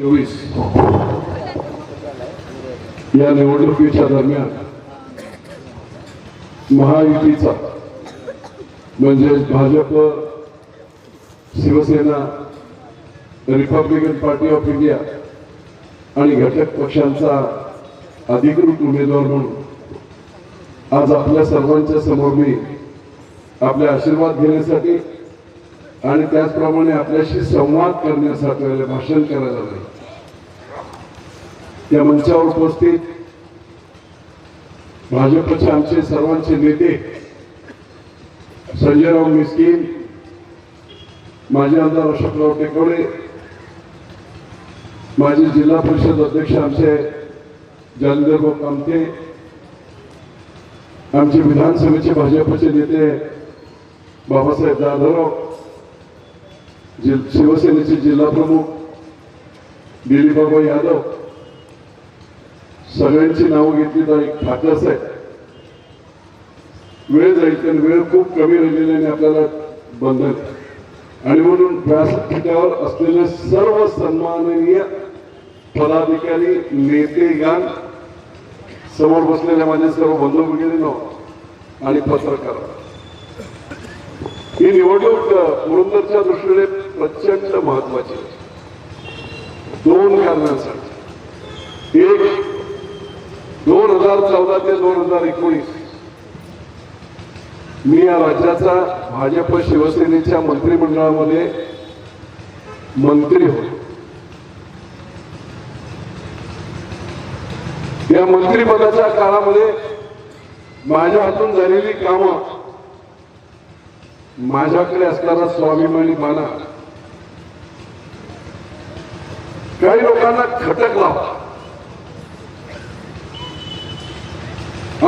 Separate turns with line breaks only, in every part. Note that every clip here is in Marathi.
चोवीस या निवडणुकीच्या दरम्यान महायुतीचा म्हणजेच Bhajap Shivsena Republican Party of India आणि घटक पक्षांचा अधिकृत उमेदवार म्हणून आज आपल्या सर्वांच्या समोर मी आपले आशीर्वाद घेण्यासाठी आणि त्याचप्रमाणे आपल्याशी संवाद करण्यासाठी भाषण करायला नाही त्या मंचावर उपस्थित भाजपचे आमचे सर्वांचे नेते संजयराव मिस्किन माजी आमदार अशोकराव टेकवडे माजी जिल्हा परिषद अध्यक्ष आमचे जालंधरभाऊ कामते आमचे विधानसभेचे भाजपचे नेते बाबासाहेब जाधवराव जि- शिवसेनेचे जिल्हा प्रमुख दिलीपबाबा यादव सगळ्यांची नावं घेतली तर एक ठाकरस आहे. वेळ जाईल कारण वेळ खूप कमी राहिलेली आणि आपल्याला बंधन आणि म्हणून व्यासपीठावर असलेले सर्व सन्माननीय पदाधिकारी नेतेगान समोर बसलेल्या माझे सर्व बंधू भगिनींनो आणि पत्रकार. ही निवडणूक पुरंदरच्या दृष्टीने प्रचंड महत्वाची. दोन कारणांसाठी. एक दोन हजार चौदा ते दोन हजार एकोणीस. मी या राज्याचा भाजप शिवसेनेच्या मंत्रिमंडळामध्ये मंत्री होतो. या मंत्रिपदाच्या काळामध्ये माझ्या हातून झालेली कामं माझ्याकडे असणारा स्वाभिमानी माना काही लोकांना खटक लावला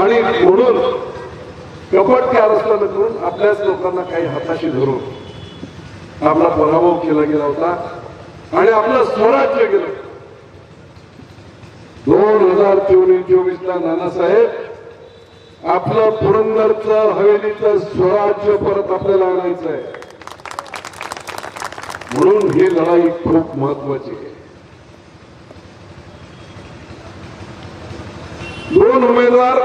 आणि म्हणून कपट कारस्थान करून आपल्याच लोकांना काही हाताशी धरून आपला पराभव केला गेला होता आणि आपलं स्वराज्य गेलं दोन हजार चोवीस चोवीसला नानासाहेब आपलं पुरंदरचं हवेलीचं स्वराज्य परत आपल्याला आणायचं आहे म्हणून ही लढाई खूप महत्वाची आहे. दोन उमेदवार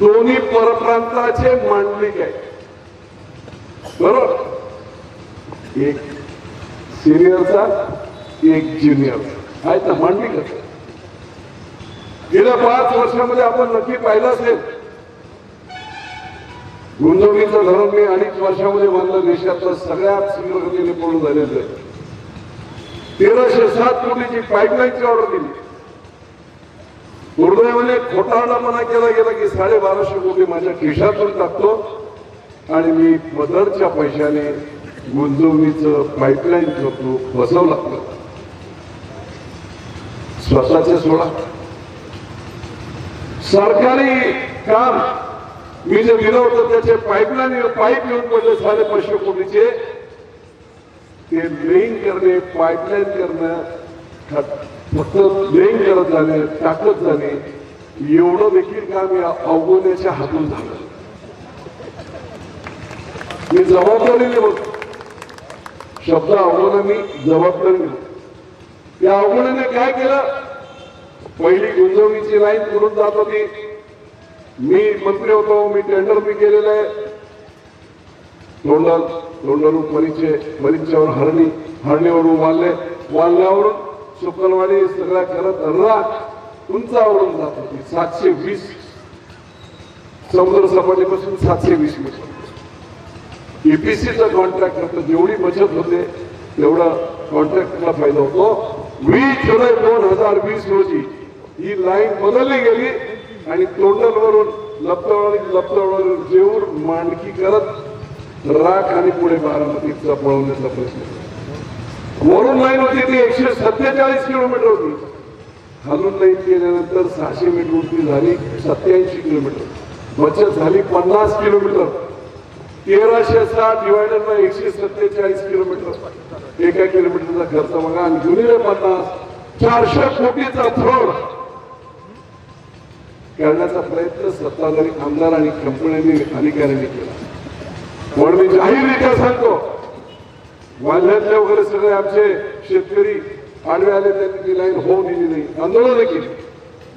दोन्ही परप्रांताचे मांडलिक आहे बरोबर? एक सिनियरचा एक ज्युनियरचा आहे ना मांडलिक गेल्या पाच वर्षामध्ये आपण नक्की पाहिलं असेल. गुंतवणुकीचं धरण मी अडीच वर्षामध्ये बांधलं. देशातलं सगळ्यात शीघ्रगतीने पूर्ण झालेलं आहे. तेराशे सात कोटीची पाईपलाईनची ऑर्डर दिली. दुर्दैवाने खोटारडापणा केला गेला की साडेबाराशे कोटी माझ्या खिशातून टाकतो. आणि मी मदरच्या पैशाने गुंतवणीचं पाईपलाईन करतो बसवलं लागलं स्वतःचे सोडा. सरकारी काम. मी जे दिलं होतं त्याचे पाईपलाईन पाईप येऊन पडले साडे पाचशे कोटीचे. ते लेईंग करणे पाईपलाईन करणं फक्त ब्लेम करत जाणे टाकत जाणे एवढं देखील काम या अवगोण्याच्या हातून झालं. मी जबाबदारीने बघ शब्द अवगोना मी जबाबदारी त्या अवगोण्याने काय केलं? पहिली गुंजवणीची लाईन पुढून जात होती. मी मंत्री होतो मी टेंडर मी केलेलं आहे. तोंडल तोंडल मरीचे परीक्षेवर हरणी हरणीवरून वाढले वाढल्यावरून सुकलवाडी सगळ्या करत राख उंचावरून जात होती. सातशे वीस. समुद्र सपाटीपासून सातशे वीस मीटर. ईपीसीचं कॉन्ट्रॅक्ट होतं. जेवढी बचत होते तेवढा कॉन्ट्रॅक्टला फायदा होतो. वीस जुलै दोन हजार वीस रोजी ही लाईन बदलली गेली आणि तोंडलवरून लपतवाडी लपतवाडवरून जेऊर मांडकी करत राख आणि पुढे बारामतीचा पळवण्याचा प्रयत्न केला. वरून लाईन होती ती एकशे सत्तेचाळीस किलोमीटर होती. खालून लाईन गेल्यानंतर सहाशे मीटर उंची झाली सत्याऐंशी किलोमीटर. बचत झाली पन्नास किलोमीटर. तेराशे साठ डिवायडर बाय एकशे सत्तेचाळीस किलोमीटर. एका किलोमीटरचा खर्च बघा आणि गुणिले पन्नास चारशे कोटीचा फ्रॉड करण्याचा प्रयत्न सत्ताधारी आमदार आणि कंपन्यांनी अधिकाऱ्यांनी केला. म्हणून मी जाहीररित्या सांगतो वाल्ह्यातले वगैरे सगळे आमचे शेतकरी आडवे आले त्यांनी ती लाईन होऊ दिली नाही. आंदोलन केली.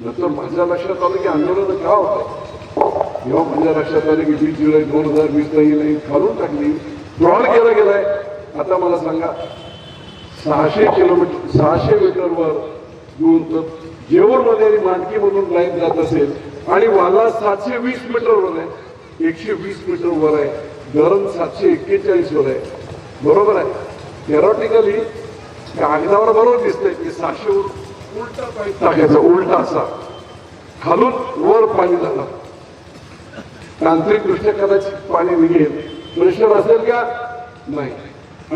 नंतर माझ्या लक्षात आलं की आंदोलन का होतं जेव्हा माझ्या लक्षात आलं की वीस जुलै दोन हजार वीस ला ही लाईन खालून टाकली फ्रॉड केला गेलाय. आता मला सांगा सहाशे किलोमीटर सहाशे मीटरवर दूर तर जेवणमध्ये आणि मांडकीमधून लाईन जात असेल आणि वाला सातशे वीस मीटरवर आहे. एकशे वीस मीटरवर आहे. धरण सातशे एक्केचाळीसवर आहे. बरोबर आहे. थेरॉटिकली कागदावर बरोबर दिसतंय की वर उलटा पाईप टाकायचा उलटा असा. खालून वर पाणी झालं. तांत्रिक दृष्ट्या कदाचित पाणी निघेल. प्रेशर असेल का? नाही.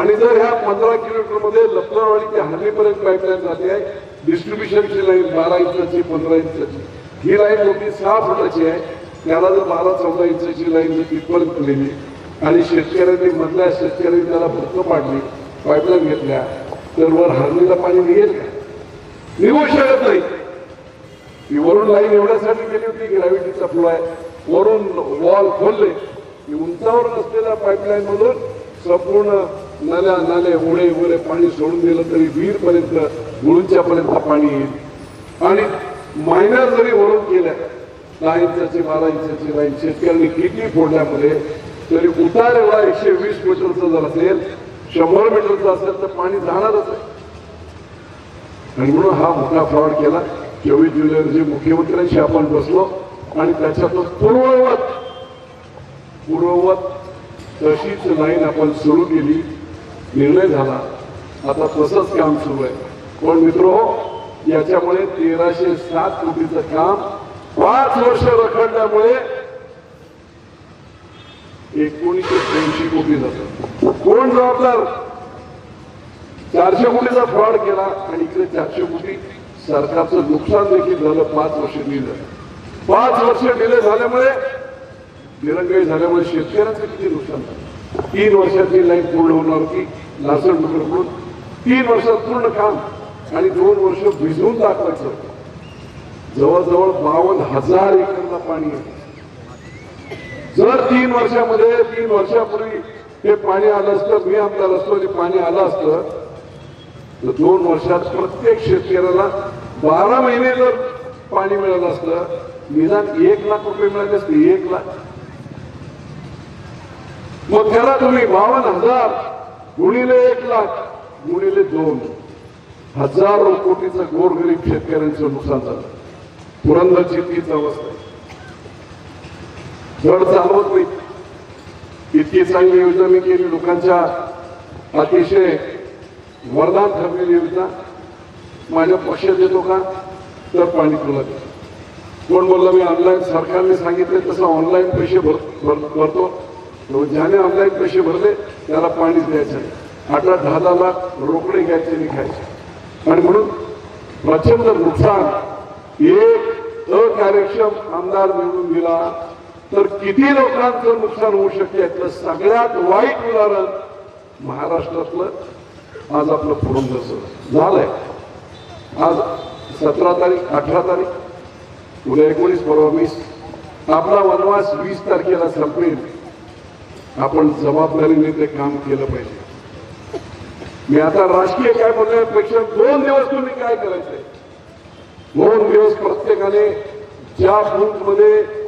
आणि जर ह्या पंधरा किलोमीटरमध्ये लपनावाडी ते हार्लीपर्यंत पाईपलाईन जाते आहे डिस्ट्रीब्युशनची लाईन बारा इंचाची पंधरा इंचाची. ही लाईन मोठी सहा फुटाची आहे. त्याला जर बारा चौदा इंचाची लाईन जर तिथपर्यंत नेली आणि शेतकऱ्यांनी मधल्या शेतकऱ्यांनी त्याला भक्त पाडली पाईपलाईन घेतल्या तर वर हार्लीला पाणी निघेल का? निघू शकत नाही. ती वरून लाईन एवढ्यासाठी केली होती की ग्रॅव्हिटीचा फ्लो आहे. वरून वॉल खोलले. की उंचावर असलेल्या पाईपलाईन मधून संपूर्ण नल्या नाले उडे वगैरे पाणी सोडून दिलं तरी विहीरपर्यंत पर्यंत पर्यंत पाणी येईल. आणि मायनर जरी वरून केल्या दहा इंचाची बारा इंचाची लाईन शेतकऱ्यांनी किती फोडल्यामध्ये तरी उतार एकशे वीस मीटरचा जर असेल शंभर मीटरचा असेल तर पाणी जाणारच आहे. आणि म्हणून हा मोठा फ्रॉड केला. चोवीस जुलै रोजी मुख्यमंत्र्यांशी आपण बसलो आणि त्याच्यातून पूर्ववत पूर्ववत तशीच लाईन आपण सुरू केली. निर्णय झाला. आता तसंच काम सुरू आहे. पण मित्र हो, याच्यामुळे तेराशे सात कोटीचं काम पाच वर्ष रखडल्यामुळे एकोणीसशे त्र्याऐंशी कोटी जातात. कोण जबाबदार? चारशे कोटीचा फ्रॉड केला आणि इकडे चारशे कोटी सरकारचं नुकसान देखील झालं पाच वर्ष डिले पाच वर्ष डिले झाल्यामुळे दिरंगाई झाल्यामुळे शेतकऱ्यांचं किती नुकसान झालं? तीन वर्षाची लाईन पूर्ण होणार होती लासड म्हणून तीन वर्षात पूर्ण काम आणि दोन वर्ष भिजवून दाखवायचं जवळजवळ बावन्न हजार एकरला पाणी आहे. जर तीन वर्षामध्ये तीन वर्षापूर्वी हे पाणी आलं असतं मी आमदार असतो आणि पाणी आलं असतं तर दोन वर्षात प्रत्येक शेतकऱ्याला बारा महिने जर पाणी मिळालं असतं निदान एक लाख रुपये मिळाले असते एक लाख. मग त्याला तुम्ही बावन्न हजार गुणिले एक लाख गुणिले दोन. हजारो कोटीचं गोरगरीब शेतकऱ्यांचं नुकसान झालं. पुरंदरची तीच अवस्था आहे. जड चालवत नाही. इतकी चांगली योजना मी केली लोकांच्या अतिशय वरदान ठरलेली योजना. माझ्या पक्षात येतो का? तर पाणी तुला कोण बोलला मी ऑनलाईन सरकारने सांगितले तसं ऑनलाईन पैसे भर भर- भरतो. ज्याने ऑनलाईन पैसे भरले त्याला पाणीच द्यायचं नाही. आठ आठ दहा दहा लाख रोकडे घ्यायचे आणि खायचे. आणि म्हणून प्रचंड नुकसान. एक अकार्यक्षम आमदार निवडून दिला तर किती लोकांचं नुकसान होऊ शकते यातलं सगळ्यात वाईट उदाहरण महाराष्ट्रातलं आज आपलं पुरंदरचं झालंय. आज सतरा तारीख अठरा तारीख उद्या एकोणीस परवा वीस आपला वनवास वीस तारखेला संपेल. आपण जबाबदारीने ते काम केलं पाहिजे. मी आता राजकीय काय बोलण्यापेक्षा दोन दिवस तुम्ही काय करायचंय? दोन दिवस प्रत्येकाने ज्या बूथमध्ये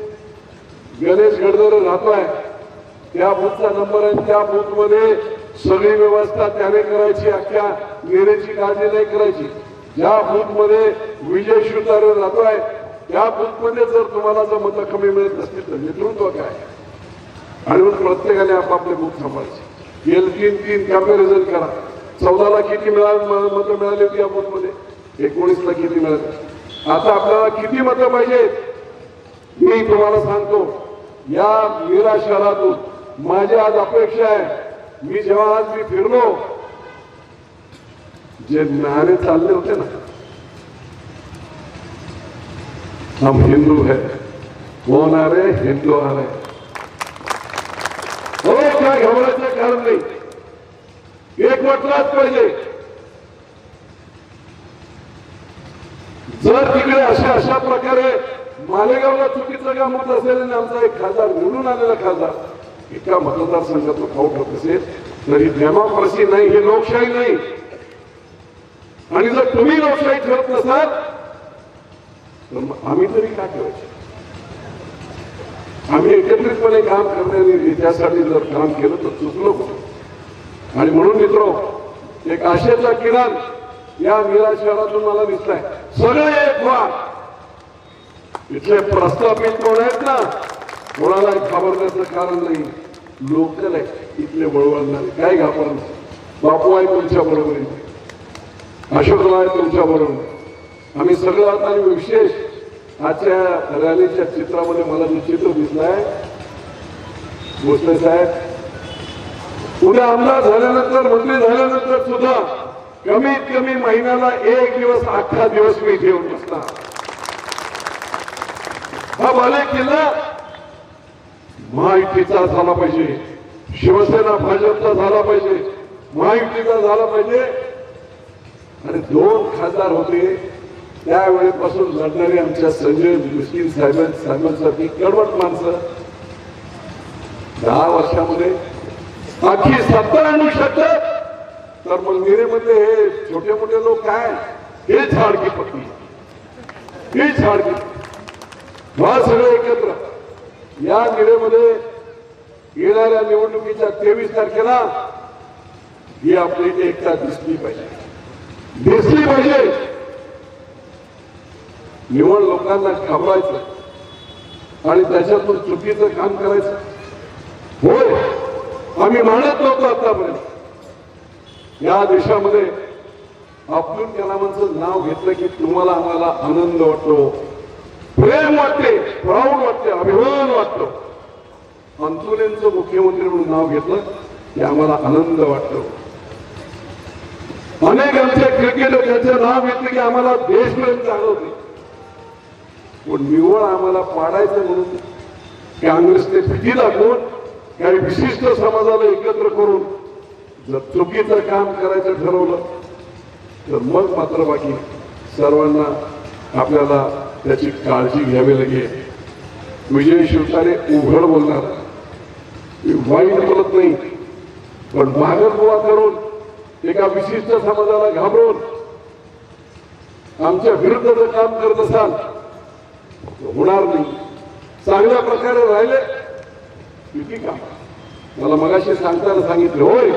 गणेश गडदर राहतोय. त्या बूथचा नंबर आहे. त्या बूथमध्ये सगळी व्यवस्था त्याने करायची. अख्ख्या नेण्याची काळजी नाही करायची. ज्या बूथमध्ये विजय शिवतारे राहतोय त्या बूथमध्ये जर तुम्हाला जर मतं कमी मिळत असतील तर नेतृत्व काय? आणि मग प्रत्येकाने आपापले बूथ सांभाळायचे. गेल तीन तीन कंपॅरिझन करा. चौदाला किती मिळाल मतं मिळाली होती या बूथमध्ये एकोणीसला किती मिळाली? आता आपल्याला किती मतं पाहिजेत? मी तुम्हाला सांगतो. या मीरा शहरातून माझी आज अपेक्षा आहे. मी जेव्हा आज मी फिरलो जे नारे चालले होते ना हम हिंदू है कोण आरे हिंदू आरे हो काय घाबरायचं कारण नाही? एक वाटलाच पाहिजे जर तिकडे अशा अशा प्रकारे मालेगावला चुकीचं काम होत असेल आणि आमचा एक खासदार निवडून आलेला खासदार इतका मतदारसंघातून खाऊ ठरत असेल तर ही डेमोक्रेसी नाही हे लोकशाही नाही. आणि जर तुम्ही लोकशाही ठेवत नसाल तर आम्ही तरी का ठेवायचे? आम्ही एकत्रितपणे काम करण्याने त्यासाठी जर काम केलं तर चुकलो आणि म्हणून मित्र एक आशेचा किरण या मीरा शहरातून मला दिसलाय. सगळे एक व्हा. इथले प्रस्थापित कोण आहेत ना? कोणाला घाबरण्याचं कारण नाही. लोकल आहे इथले वळवळणारे काय घाबरणार? बापू आहे तुमच्या बरोबर. अशोकराव आहे तुमच्या बरोबर. आम्ही सगळं आता आणि विशेष आजच्या रॅलीच्या चित्रामध्ये मला जे चित्र आहे भोसले साहेब उद्या आमदार झाल्यानंतर मंत्री झाल्यानंतर सुद्धा कमीत कमी महिन्याला एक दिवस अख्खा दिवस मी ठेवून असणार हा बाले किल्ला महायुतीचा झाला पाहिजे. शिवसेना भाजपचा झाला पाहिजे. महायुतीचा झाला पाहिजे. आणि दोन खासदार होते. त्यावेळेपासून लढणारे आमच्या संजय मुस्लिम साहेब साहेबांसारखी कडवट माणसं. दहा वर्षामध्ये. अख्खी सत्ता आणू शकतात तर मग निरेमध्ये हे छोटे मोठे लोक काय? हे झाडकी पत्नी. हे झाडकी हा सगळे एकत्र. या निरेमध्ये येणाऱ्या निवडणुकीच्या तेवीस तारखेला ही आपली एकता दिसली पाहिजे. दिसली पाहिजे. निवड लोकांना घाबरायचं आणि त्याच्यातून चुकीचं काम करायचं. होय आम्ही म्हणत नव्हतो आतापर्यंत. या देशामध्ये अब्दुल कलामांचं नाव घेतलं की तुम्हाला आम्हाला आनंद वाटतो. प्रेम वाटते प्राऊड वाटते अभिमान वाटतो अंतुलेंचं मुख्यमंत्री म्हणून नाव घेतलं की आम्हाला आनंद वाटतो. अनेक आमचे क्रिकेटर त्यांचं नाव घेतलं की आम्हाला देशप्रेम जाणवते. पण निवड आम्हाला पाडायचं म्हणून काँग्रेसने भीती दाखवून काही विशिष्ट समाजाला एकत्र करून जर चुकीचं काम करायचं ठरवलं तर मग मात्र बाकी सर्वांना आपल्याला त्याची काळजी घ्यावी लागेल. विजय शिवताने उघड बोलणार. मी वाईट बोलत नाही पण भागरगोळा करून एका विशिष्ट समाजाला घाबरून आमच्या विरुद्ध जर काम करत असाल होणार नाही. चांगल्या प्रकारे राहिले किती का? मला मगाशी सांगताना सांगितलं होय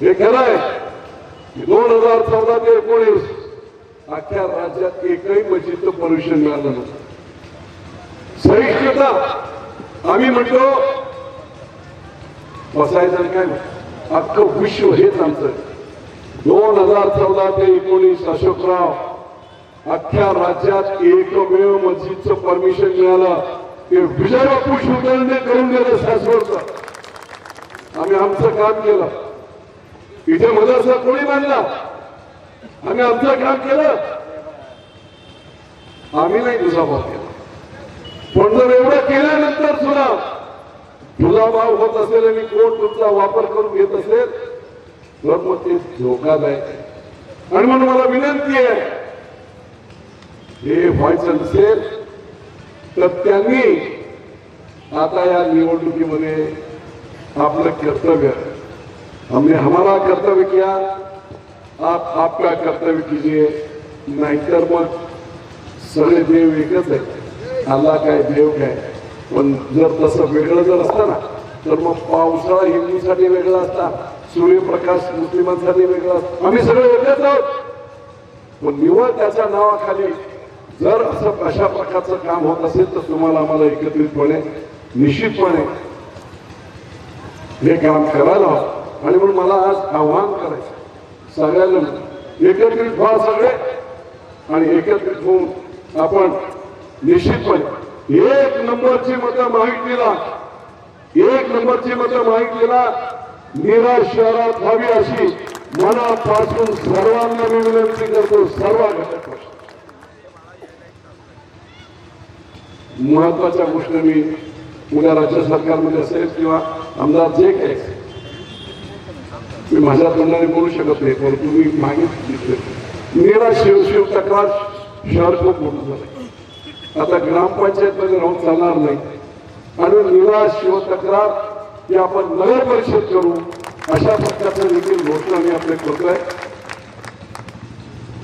हे खरं आहे. दोन हजार चौदा ते एकोणीस अख्ख्या राज्यात एकही मशीदचं परमिशन मिळालं नव्हतं सहिष्णुता. आम्ही म्हणतो बसायचं काय अख्खं विश्व हेच आमचं दोन हजार चौदा ते एकोणीस अशोकराव अख्ख्या राज्यात एकमेव मस्जिदचं परमिशन मिळालं. ते विजय बापू करून गेलं सासवडचं आम्ही आमचं काम केलं. इथे मदरसा कोणी बांधला? आम्ही आमचं काम केलं. आम्ही नाही तुझा भाव केला. पण जर एवढं केल्यानंतर सुद्धा तुझा भाव होत असेल आणि कोण तुमचा वापर करून घेत असेल तर मग ते धोकादायक आणि म्हणून मला विनंती आहे हे व्हायचं नसेल तर त्यांनी आता या निवडणुकीमध्ये आपलं कर्तव्य हमने हमारा कर्तव्य किया. आप आपका कर्तव्य कीजिए नाहीतर मग सगळे देव एकच आहेत. अल्ला काय देव काय? पण जर तसं वेगळं जर असतं ना तर मग पावसाळा हिंदूसाठी वेगळा असता सूर्यप्रकाश मुस्लिमांसाठी वेगळा असता. आम्ही सगळे एकच आहोत. पण निवड त्याच्या नावाखाली जर असं अशा प्रकारचं काम होत असेल तर तुम्हाला आम्हाला एकत्रितपणे निश्चितपणे हे काम करायला हवं. आणि म्हणून मला आज आव्हान करायचं सगळ्यांना एकत्रित व्हा सगळे आणि एकत्रित होऊन आपण निश्चितपणे एक नंबरची मतं माहितीला एक नंबरची मतं माहितीला निराश शहरात व्हावी अशी मनापासून सर्वांना मी विनंती करतो सर्व घटक महत्त्वाच्या गोष्टी मी उद्या राज्य सरकारमध्ये असेल किंवा आमदार जे काही मी माझ्या तोंडाने बोलू शकत नाही पण तुम्ही मागितले मेरा शिव शिव तक्रार शहर खूप मोठं झालं. आता ग्रामपंचायतमध्ये राहून चालणार नाही. आणि निरा शिव तक्रार हे आपण नगर परिषद करू अशा प्रकारचं देखील घोषणा मी आपले करतोय.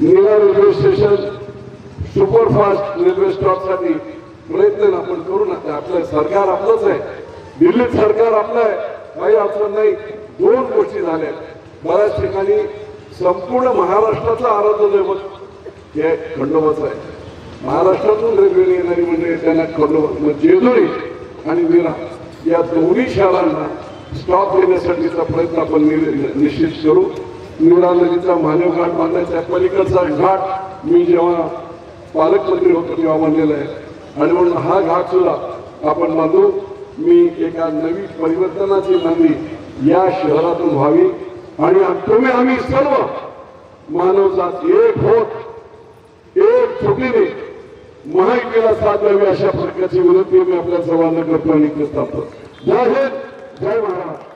Nira railway station superfast railway स्टॉपसाठी प्रयत्न आपण करू नका. आपलं सरकार आपलंच आहे. दिल्लीत सरकार आपलं आहे. काही अडचण नाही. दोन गोष्टी झाल्या. बऱ्याच ठिकाणी संपूर्ण महाराष्ट्राचं आराध्य दैवत हे खंडोबाचं आहे. महाराष्ट्रातून रेल्वेने येणारी म्हणजे त्यांना खंडोबा म्हणजे जेजुरी आणि विरा या दोन्ही शहरांना स्टॉप देण्यासाठीचा प्रयत्न आपण निश्चित करू. निरा नदीचा मानव घाट बांधायचा पलीकडचा घाट मी जेव्हा पालकमंत्री होतो तेव्हा बांधलेला आहे. आणि म्हणून हा घाट सुद्धा आपण बांधू. मी एका नवी परिवर्तनाची नांदी या शहरातून व्हावी. आणि तुम्ही आम्ही सर्व मानवजात एक होत एक चुकीने महायुतीला साथ द्यावी अशा प्रकारची विनंती मी आपल्या सर्वांना करतो आणि करत जय हिंद जय महाराष्ट्र.